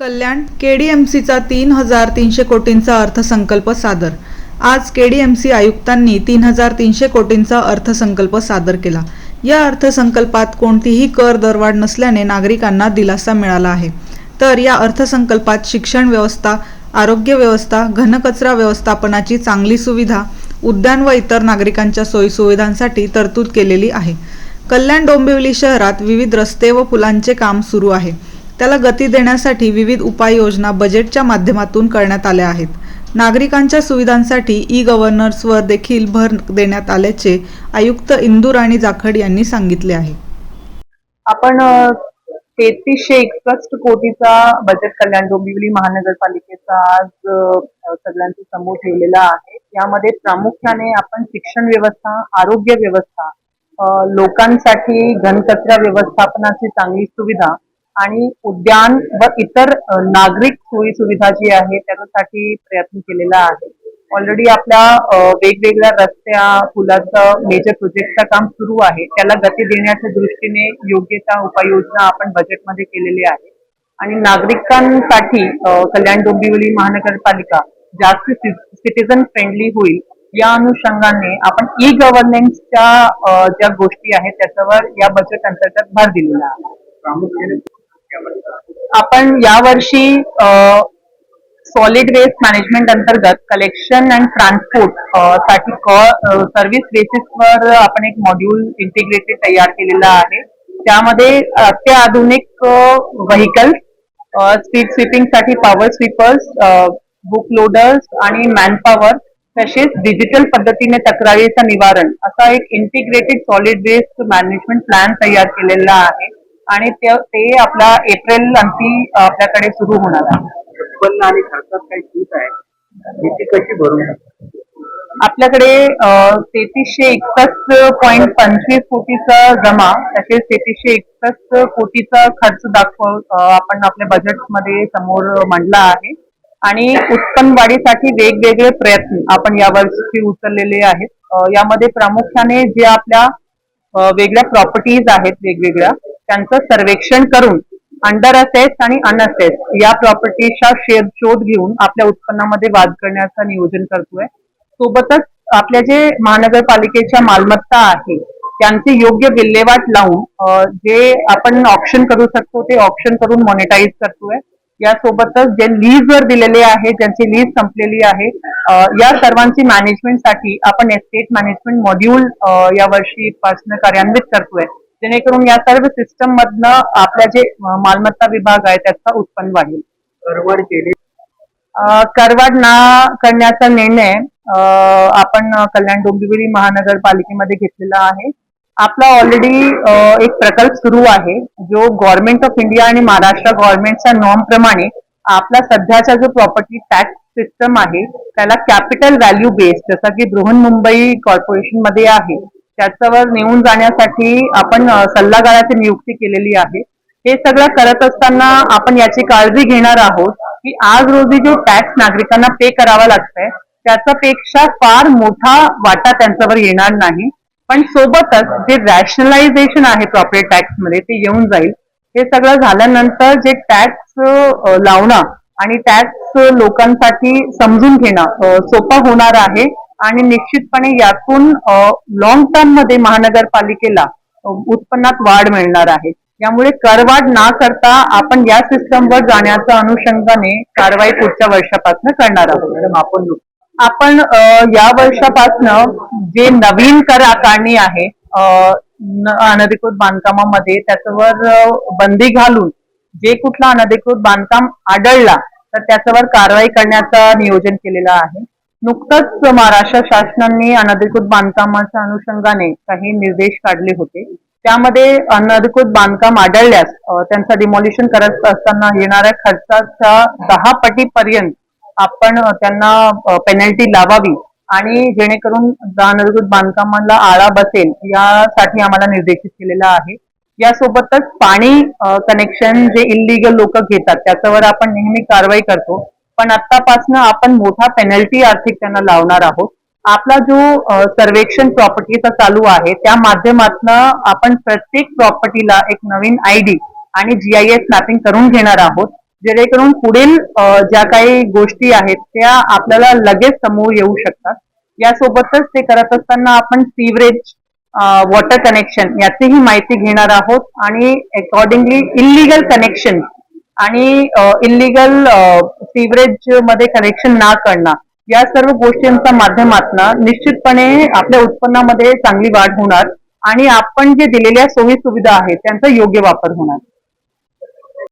कल्याण केडीएमसीचा तीन हजार तीनशे कोटींचा अर्थसंकल्प सादर. आज केडीएमसी आयुक्तांनी तीन हजार तीनशे कोटींचा अर्थसंकल्प सादर केला. या अर्थसंकल्पात कोणतीही कर दरवाढ नसल्याने नागरिकांना दिलासा मिळाला आहे. तर या अर्थसंकल्पात शिक्षण व्यवस्था आरोग्य व्यवस्था घनकचरा व्यवस्थापनाची चांगली सुविधा उद्यान व इतर नागरिकांच्या सोयीसुविधांसाठी तरतूद केलेली आहे. कल्याण डोंबिवली शहरात विविध रस्ते व पुलांचे काम सुरू आहे. त्याला गती देण्यासाठी विविध उपाययोजना बजेटच्या माध्यमातून करण्यात आल्या आहेत. नागरिकांच्या सुविधांसाठी ई गव्हर्नर्सवर देखील भर देण्यात आल्याचे आयुक्त इंदुराणी जाखड यांनी सांगितले आहे. आपण तेहतीसशे एकसष्ट कोटीचा बजेट कल्याण डोंबिवली महानगरपालिकेचा आज अ, समोर ठेवलेला आहे. यामध्ये प्रामुख्याने आपण शिक्षण व्यवस्था आरोग्य व्यवस्था लोकांसाठी घनकचरा व्यवस्थापनाची चांगली सुविधा आणि उद्यान व इतर नागरिक सोयी सुविधा जी आहे त्याच्यासाठी प्रयत्न केलेला आहे. ऑलरेडी आपल्या वेगवेगळ्या रस्त्या पुलाचं मेजर प्रोजेक्टचं काम सुरू आहे. त्याला गती देण्याच्या दृष्टीने योग्य त्या उपाययोजना आपण बजेटमध्ये केलेली आहे आणि नागरिकांसाठी कल्याण डोंबिवली महानगरपालिका जास्त सिटीजन फ्रेंडली होईल या अनुषंगाने आपण ई गव्हर्नन्सच्या ज्या गोष्टी आहेत त्याच्यावर या बजेट अंतर्गत भर दिलेला आहे. आपण यावर्षी सॉलिड वेस्ट मॅनेजमेंट अंतर्गत कलेक्शन अँड ट्रान्सपोर्टसाठी सर्व्हिस बेसिसवर आपण एक मॉड्यूल इंटिग्रेटेड तयार केलेला आहे. त्यामध्ये अत्याधुनिक व्हेकल्स स्पीड स्वीपिंगसाठी पॉवर स्वीपर्स बुक लोडर्स आणि मॅनपॉवर तसेच डिजिटल पद्धतीने तक्रारीचं निवारण असा एक integrated solid waste management plan तयार केलेला आहे. आणि ते ते आपला एप्रिल अंती आपल्याकडे सुरू होणार आहे. उत्पन्न आणि खर्चात काही सूट आहे? ती कशी भरून आपल्याकडे तेहतीसशे एकसष्ट पॉईंट पंचवीस कोटीचा जमा तसेच तेहतीसशे एकसष्ट कोटीचा खर्च दाखव आपण आपल्या बजेटमध्ये समोर मांडला आहे. आणि उत्पन्न वाढीसाठी वेगवेगळे प्रयत्न आपण यावर्षी उचललेले आहेत. यामध्ये प्रामुख्याने जे आपल्या वेगळ्या प्रॉपर्टीज आहेत वेगवेगळ्या त्यांचं सर्वेक्षण करून अंडर असेस आणि अनअसेस या प्रॉपर्टीचा शेअर शोध घेऊन आपल्या उत्पन्नामध्ये वाद करण्याचं नियोजन करतोय. सोबतच आपल्या जे महानगरपालिकेच्या मालमत्ता आहे त्यांची योग्य विल्हेवाट लावून जे आपण ऑप्शन करू शकतो ते ऑप्शन करून मॉनिटाईज करतोय. यासोबतच जे लीजवर दिलेले आहे ज्यांची लीज संपलेली आहे या सर्वांची मॅनेजमेंटसाठी आपण एस्टेट मॅनेजमेंट मॉड्यूल यावर्षी पासून कार्यान्वित करतोय. जेणेकरून या सर्व सिस्टम मधनं आपल्या जे मालमत्ता विभाग आहे त्याचा उत्पन्न वाढेल. करवड केली. करवाढ ना करण्याचा निर्णय आपण कल्याण डोंबिवली महानगरपालिकेमध्ये घेतलेला आहे. आपला ऑलरेडी एक प्रकल्प सुरू आहे जो गव्हर्नमेंट ऑफ इंडिया आणि महाराष्ट्र गव्हर्नमेंटच्या नॉर्म प्रमाणे आपला सध्याचा जो प्रॉपर्टी टॅक्स सिस्टम आहे त्याला कॅपिटल व्हॅल्यू बेस्ड जसं की बृहन्मुंबई कॉर्पोरेशनमध्ये आहे त्याच्यावर नेऊन जाण्यासाठी आपण सल्लागाराची नियुक्ती केलेली आहे. हे सगळं करत असताना आपण याची काळजी घेणार आहोत की आज रोजी जो टॅक्स नागरिकांना पे करावा लागतंय त्याच्यापेक्षा फार मोठा वाटा त्यांच्यावर येणार नाही. पण सोबतच जे रॅशनलायझेशन आहे प्रॉपर्टी टॅक्समध्ये ते येऊन जाईल. हे सगळं झाल्यानंतर जे टॅक्स लावणं आणि टॅक्स लोकांसाठी समजून घेणं सोपं होणार आहे. आणि निश्चितपणे यातून लॉंग टर्ममध्ये महानगरपालिकेला उत्पन्नात वाढ मिळणार आहे. यामुळे करवाढ ना करता आपण या सिस्टमवर जाण्याच्या अनुषंगाने कारवाई पुढच्या वर्षापासून करणार आहोत. मॅडम आपण आपण या वर्षापासनं जे नवीन कर आकारणी आहे अनधिकृत बांधकामामध्ये त्याच्यावर बंदी घालून जे कुठला अनधिकृत बांधकाम आढळला तर त्याच्यावर कारवाई करण्याचं नियोजन केलेलं आहे. नुकतंच महाराष्ट्र शासनाने अनधिकृत बांधकामाच्या अनुषंगाने काही निर्देश काढले होते. त्यामध्ये अनधिकृत बांधकाम आढळल्यास त्यांचा त्यांचं डिमॉलिशन करत असताना येणाऱ्या खर्चाच्या दहा पटीपर्यंत आपण त्यांना पेनल्टी लावावी आणि जेणेकरून अनधिकृत बांधकामाला आळा बसेल यासाठी आम्हाला निर्देशित केलेला आहे. यासोबतच पाणी कनेक्शन जे इलिगल लोक घेतात त्याच्यावर आपण नेहमी कारवाई करतो. पण आतापासनं आपण मोठा पेनल्टी आर्थिक त्यांना लावणार आहोत. आपला जो सर्वेक्षण प्रॉपर्टीचा चालू आहे त्या माध्यमातून आपण प्रत्येक प्रॉपर्टीला एक नवीन आयडी आणि जीआयएस मॅपिंग करून घेणार आहोत. जेणेकरून पुढील ज्या काही गोष्टी आहेत त्या आपल्याला लगेच समोर येऊ शकतात. यासोबतच ते करत असताना आपण सीवरेज वॉटर कनेक्शन याचीही माहिती घेणार आहोत आणि अकॉर्डिंगली इलिगल कनेक्शन आणि इलिगल सिवरेजमध्ये कनेक्शन ना करणं या सर्व गोष्टींच्या माध्यमातून निश्चितपणे आपल्या उत्पन्नामध्ये चांगली वाढ होणार आणि आपण जे दिलेल्या सोयी सुविधा आहेत त्यांचा योग्य वापर होणार.